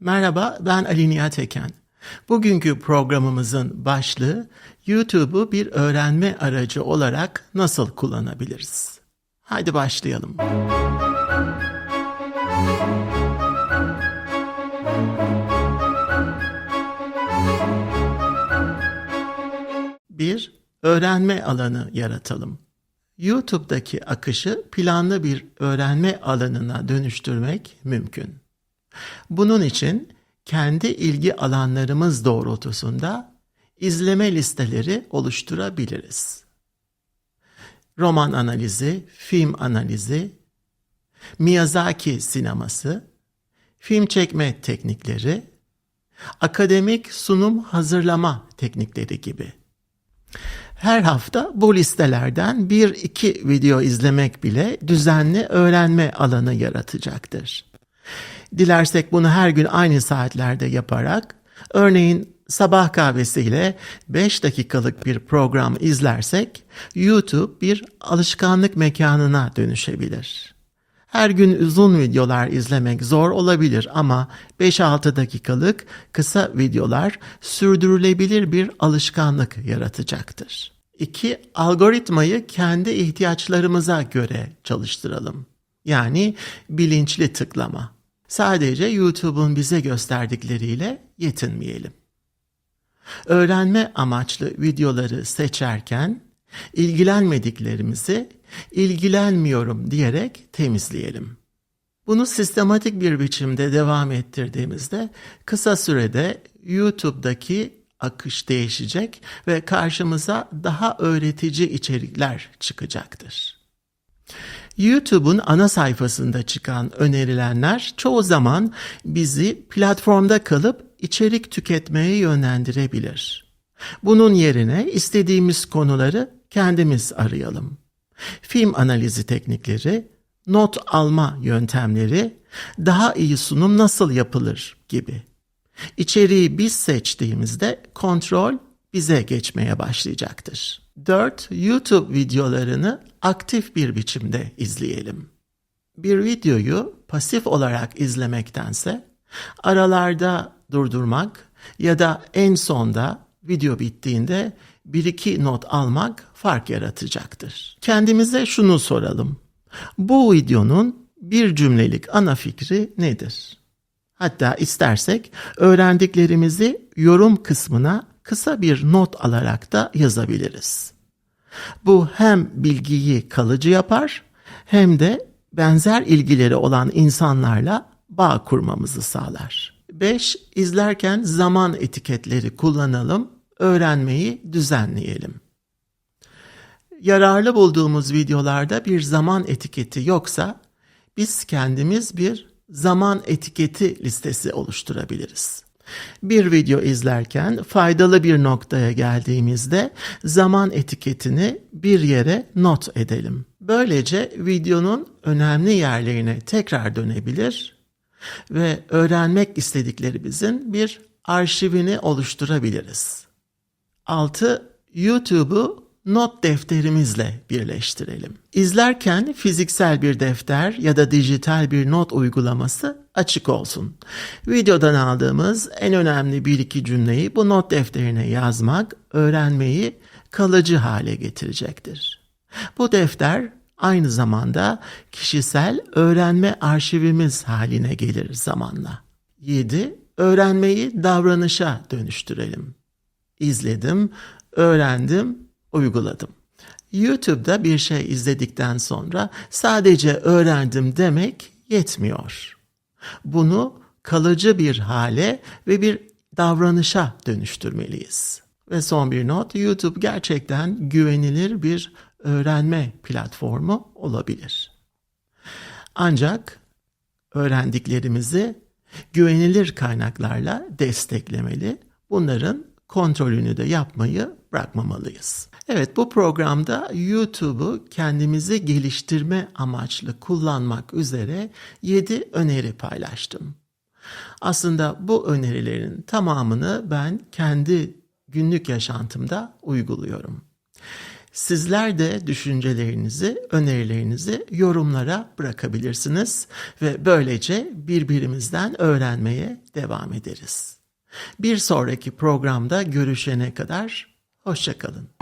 Merhaba, ben Ali Nihat Eken. Bugünkü programımızın başlığı YouTube'u bir öğrenme aracı olarak nasıl kullanabiliriz? Haydi başlayalım. Bir, öğrenme alanı yaratalım. YouTube'daki akışı planlı bir öğrenme alanına dönüştürmek mümkün. Bunun için kendi ilgi alanlarımız doğrultusunda izleme listeleri oluşturabiliriz. Roman analizi, film analizi, Miyazaki sineması, film çekme teknikleri, akademik sunum hazırlama teknikleri gibi. Her hafta bu listelerden bir iki video izlemek bile düzenli öğrenme alanı yaratacaktır. Dilersek bunu her gün aynı saatlerde yaparak, örneğin sabah kahvesiyle 5 dakikalık bir program izlersek, YouTube bir alışkanlık mekanına dönüşebilir. Her gün uzun videolar izlemek zor olabilir ama 5-6 dakikalık kısa videolar sürdürülebilir bir alışkanlık yaratacaktır. 2. Algoritmayı kendi ihtiyaçlarımıza göre çalıştıralım. Yani bilinçli tıklama. Sadece YouTube'un bize gösterdikleriyle yetinmeyelim. Öğrenme amaçlı videoları seçerken ilgilenmediklerimizi ilgilenmiyorum diyerek temizleyelim. Bunu sistematik bir biçimde devam ettirdiğimizde kısa sürede YouTube'daki akış değişecek ve karşımıza daha öğretici içerikler çıkacaktır. YouTube'un ana sayfasında çıkan önerilenler çoğu zaman bizi platformda kalıp içerik tüketmeye yönlendirebilir. Bunun yerine istediğimiz konuları kendimiz arayalım. Film analizi teknikleri, not alma yöntemleri, daha iyi sunum nasıl yapılır gibi. İçeriği biz seçtiğimizde kontrol bize geçmeye başlayacaktır. 4. YouTube videolarını aktif bir biçimde izleyelim. Bir videoyu pasif olarak izlemektense aralarda durdurmak ya da en sonda video bittiğinde bir iki not almak fark yaratacaktır. Kendimize şunu soralım. Bu videonun bir cümlelik ana fikri nedir? Hatta istersek öğrendiklerimizi yorum kısmına kısa bir not alarak da yazabiliriz. Bu hem bilgiyi kalıcı yapar hem de benzer ilgileri olan insanlarla bağ kurmamızı sağlar. 5. İzlerken zaman etiketleri kullanalım, öğrenmeyi düzenleyelim. Yararlı bulduğumuz videolarda bir zaman etiketi yoksa biz kendimiz bir zaman etiketi listesi oluşturabiliriz. Bir video izlerken faydalı bir noktaya geldiğimizde zaman etiketini bir yere not edelim. Böylece videonun önemli yerlerine tekrar dönebilir ve öğrenmek istediklerimizin bir arşivini oluşturabiliriz. 6. YouTube'u not defterimizle birleştirelim. İzlerken fiziksel bir defter ya da dijital bir not uygulaması açık olsun. Videodan aldığımız en önemli bir iki cümleyi bu not defterine yazmak öğrenmeyi kalıcı hale getirecektir. Bu defter aynı zamanda kişisel öğrenme arşivimiz haline gelir zamanla. 7. Öğrenmeyi davranışa dönüştürelim. İzledim, öğrendim, uyguladım. YouTube'da bir şey izledikten sonra sadece öğrendim demek yetmiyor. Bunu kalıcı bir hale ve bir davranışa dönüştürmeliyiz. Ve son bir not, YouTube gerçekten güvenilir bir öğrenme platformu olabilir. Ancak öğrendiklerimizi güvenilir kaynaklarla desteklemeli. Bunların kontrolünü de yapmayı bırakmamalıyız. Evet bu programda YouTube'u kendimizi geliştirme amaçlı kullanmak üzere 7 öneri paylaştım. Aslında bu önerilerin tamamını ben kendi günlük yaşantımda uyguluyorum. Sizler de düşüncelerinizi, önerilerinizi yorumlara bırakabilirsiniz ve böylece birbirimizden öğrenmeye devam ederiz. Bir sonraki programda görüşene kadar hoşçakalın.